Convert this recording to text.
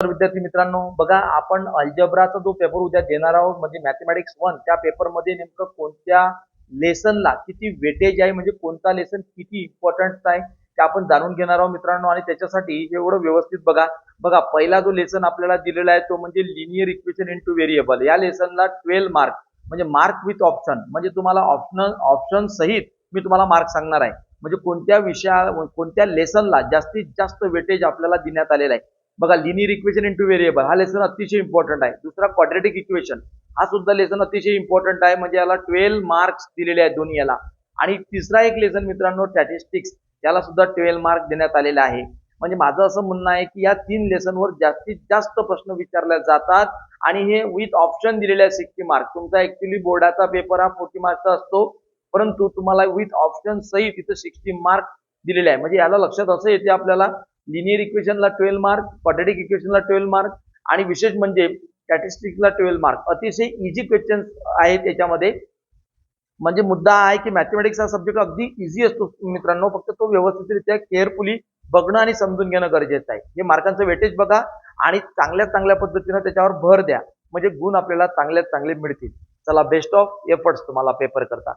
तर विद्यार्थी मित्रांनो बघा आपण अल्जब्राचा जो पेपर उद्या देणार आहोत म्हणजे मॅथमॅटिक्स वन त्या पेपरमध्ये नेमकं कोणत्या लेसनला किती वेटेज आहे म्हणजे कोणता लेसन किती इम्पॉर्टंट आहे ते आपण जाणून घेणार आहोत मित्रांनो. आणि त्याच्यासाठी एवढं व्यवस्थित बघा. बघा पहिला जो लेसन आपल्याला दिलेला आहे तो म्हणजे linear equation in two variable या लेसनला ट्वेल्व मार्क म्हणजे मार्क विथ ऑप्शन म्हणजे तुम्हाला ऑप्शनल ऑप्शन सहित मी तुम्हाला मार्क सांगणार आहे. म्हणजे कोणत्या विषया कोणत्या लेसनला जास्तीत जास्त वेटेज आपल्याला देण्यात आलेला आहे. बघा linear equation in two variable हा लेसन अतिशय इम्पॉर्टंट आहे. दुसरा क्वाड्रेटिक इक्वेशन हा सुद्धा लेसन अतिशय इम्पॉर्टंट आहे म्हणजे याला ट्वेल्व मार्क्स दिलेले आहेत दोन्ही याला आणि तिसरा एक लेसन मित्रांनो स्टॅटिस्टिक्स याला सुद्धा ट्वेल्व मार्क देण्यात आलेला आहे. म्हणजे माझं असं म्हणणं आहे की या तीन लेसनवर जास्तीत जास्त प्रश्न विचारले जातात आणि हे विथ ऑप्शन दिलेले आहे सिक्स्टी मार्क तुमचा ऍक्च्युली बोर्डाचा पेपर हा फोर्टी मार्कचा असतो परंतु तुम्हाला विथ ऑप्शन सहित इथं सिक्स्टी मार्क दिलेले आहे. म्हणजे याला लक्षात असं येते आपल्याला लिनियर इक्वेशनला ट्वेल्व मार्क क्वाड्रेटिक इक्वेशनला ट्वेल्व मार्क आणि विशेष म्हणजे स्टॅटिस्टिक्सला ट्वेल्व मार्क अतिशय इझी क्वेश्चन आहेत याच्यामध्ये. म्हणजे मुद्दा आहे की मॅथमॅटिक्स हा सब्जेक्ट अगदी इझी असतो मित्रांनो. फक्त तो व्यवस्थितरित्या केअरफुली बघणं आणि समजून घेणं गरजेचं आहे. हे मार्कांचं वेटेज बघा आणि चांगल्या चांगल्या पद्धतीनं त्याच्यावर भर द्या. म्हणजे गुण आपल्याला चांगल्यात चांगले मिळतील. चला बेस्ट ऑफ एफर्ट्स तुम्हाला पेपर करता.